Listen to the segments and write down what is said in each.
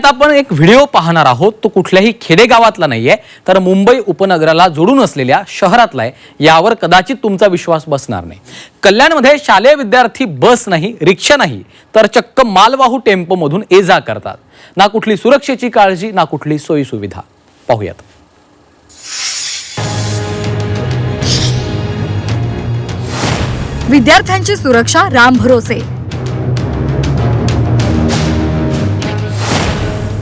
आता आपण एक व्हिडिओ पाहणार आहोत. तो कुठल्याही खेडेगावातला नाहीये तर मुंबई उपनगराला जोडून असलेल्या शहरातला आहे. यावर कदाचित तुमचा विश्वास बसणार नाही. कल्याणमध्ये शालेय विद्यार्थी बस नाही रिक्षा नाही तर चक्क मालवाहू टेम्पोमधून ये जा करतात. ना कुठली सुरक्षेची काळजी ना कुठली सोयीसुविधा. पाहूयात. विद्यार्थ्यांची सुरक्षा राम भरोसे.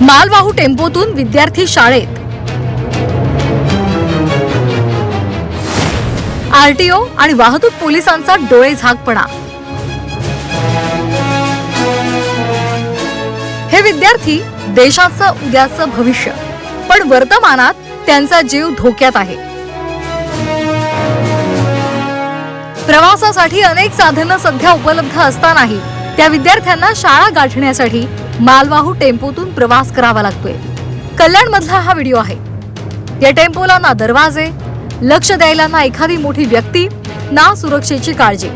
मालवाहू टेम्पोतून विद्यार्थी शाळेत. आरटीओ आणि वाहतूक पोलिसांचा डोळे झाकपणा. हे विद्यार्थी देशाचं उद्याचं भविष्य पण वर्तमानात त्यांचा जीव धोक्यात आहे. प्रवासासाठी अनेक साधनं सध्या उपलब्ध असतानाही त्या विद्यार्थ्यांना शाळा गाठण्यासाठी मालवाहू टेम्पोतून प्रवास करावा लागतोय. कल्याण मधला हा व्हिडिओ आहे. या टेम्पोला ना दरवाजे लक्ष द्यायला ना एखादी मोठी व्यक्ती ना सुरक्षेची काळजी.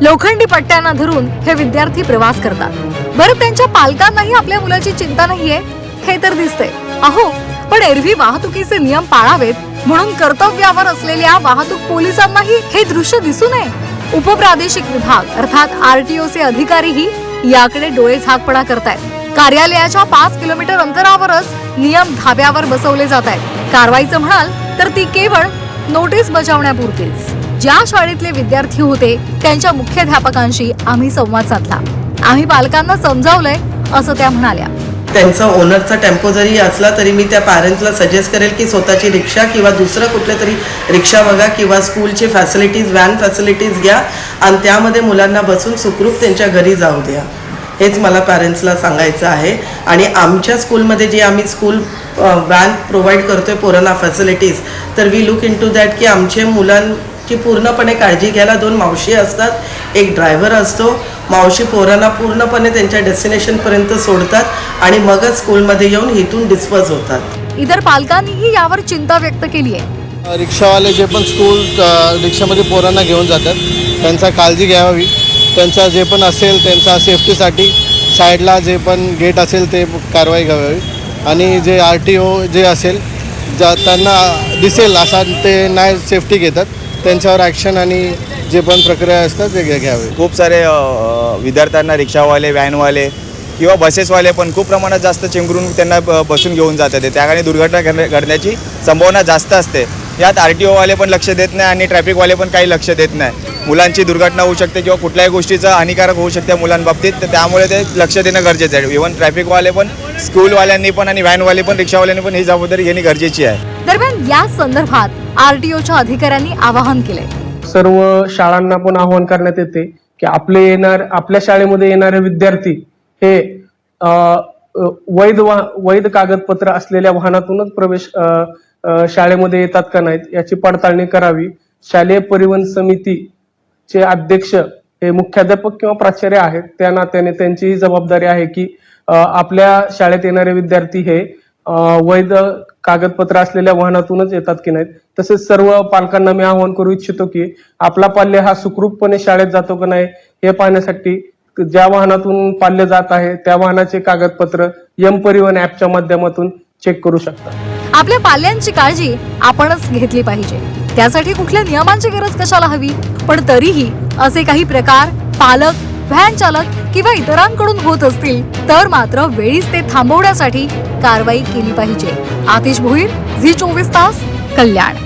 लोखंडी पट्ट्यांना धरून हे विद्यार्थी प्रवास करतात. बरं त्यांच्या पालकांनाही आपल्या मुलाची चिंता नाहीये? हे तर दिसतंय. अहो पण एरवी वाहतुकीचे नियम पाळावेत म्हणून कर्तव्यावर असलेल्या वाहतूक पोलिसांनाही हे दृश्य दिसू नये उपप्रादेशिक विभाग अर्थात आरटीओचे अधिकारीही याकडे डोळे झाकपणा करतायत. कार्यालयाच्या पाच किलोमीटर अंतरावरच नियम धाब्यावर बसवले जात आहेत. कारवाईचं म्हणाल तर ती केवळ नोटीस बजावण्यापुरतीच. ज्या शाळेतले विद्यार्थी होते त्यांच्या मुख्याध्यापकांशी आम्ही संवाद साधला. आम्ही पालकांना समजावलंय असं त्या म्हणाल्या. त्यांचा ओनरचा टेम्पो जरी असला तरी मी त्या पॅरेंट्सला सजेस्ट करेल की स्वतःची रिक्षा किंवा दुसरं कुठलं तरी रिक्षा बघा किंवा स्कूलची फॅसिलिटीज व्हॅन फॅसिलिटीज घ्या. आणि त्यामध्ये मुलांना बसून सुखरूप त्यांच्या घरी जाऊ द्या. हेच मला पॅरेंट्सला सांगायचं आहे. आणि आमच्या स्कूलमध्ये जे आम्ही स्कूल व्हॅन प्रोव्हाइड करतोय पोरांना फॅसिलिटीज तर we look into that की आमचे मुलांची पूर्णपणे काळजी घ्यायला दोन मावशी असतात एक ड्रायव्हर असतो. मावशी पोरांना पूर्णपणे त्यांच्या डेस्टिनेशनपर्यंत सोडतात आणि मगच स्कूलमध्ये येऊन इथून डिस्पर्स होतात. इतर पालकांनीही यावर चिंता व्यक्त केली आहे. रिक्षावाले जे पण स्कूल रिक्षामध्ये पोरांना घेऊन जातात त्यांचा काळजी घ्यावी. त्यांचा जे पण असेल त्यांचा सेफ्टीसाठी साईडला जे पण गेट असेल ते कारवाई घ्यावी. आणि जे आर टी ओ जे असेल ज्या त्यांना दिसेल असा ते नाही सेफ्टी घेतात त्यांच्यावर ॲक्शन आणि जे पण प्रक्रिया असतात ते घ्या- घ्यावे. खूप सारे विद्यार्थ्यांना रिक्षावाले व्हॅनवाले किंवा बसेसवाले पण खूप प्रमाणात जास्त चिंगरून त्यांना बसून घेऊन जातात. ते त्याकडे दुर्घटना घडण्याची संभावना जास्त असते. यात आर टी ओवाले पण लक्ष देत नाही आणि ट्रॅफिकवाले पण काही लक्ष देत नाही. मुलांची दुर्घटना होऊ शकते किंवा कुठल्याही गोष्टीचं हानिकारक होऊ शकते मुलांबाबतीत. तर त्यामुळे ते लक्ष देणं गरजेचं आहे. इव्हन ट्रॅफिकवाले पण स्कूलवाल्यांनी पण आणि व्हॅनवाले पण रिक्षावाल्यांनी पण ही जबाबदारी घेणे गरजेची आहे. दरम्यान या संदर्भात आरटीओच्या अधिकाऱ्यांनी आवाहन केले सर्व शाळांना पण आवाहन करण्यात येते की आपले येणार आपल्या शाळेमध्ये येणारे विद्यार्थी हे वैध वाह- वैध कागदपत्र असलेल्या वाहनातूनच प्रवेश शाळेमध्ये येतात का नाहीत याची पडताळणी करावी. शालेय परिवहन समितीचे अध्यक्ष हे मुख्याध्यापक किंवा प्राचार्य आहेत. त्या नात्याने त्यांची ही जबाबदारी आहे की आपल्या शाळेत येणारे विद्यार्थी हे वैध कागदपत्र असलेल्या वाहनातूनच येतात की नाहीत. तसेच सर्व पालकांना मी आवाहन करू इच्छितो की आपला पाल्य हा सुखरूपपणे शाळेत जातो का नाही हे पाहण्यासाठी ज्या वाहनातून पाल्य जात आहे त्या वाहनाचे कागदपत्र यम परिवहन ऍपच्या माध्यमातून चेक करू शकता. आपल्या पाल्यांची काळजी आपणच घेतली पाहिजे. त्यासाठी कुठल्या नियमांची गरज कशाला हवी? पण तरीही असे काही प्रकार पालक व्हॅन चालक किंवा इतरांकडून होत असतील तर मात्र वेळीच ते थांबवण्यासाठी कारवाई केली पाहिजे. आतिश भोईर झी चोवीस तास कल्याण.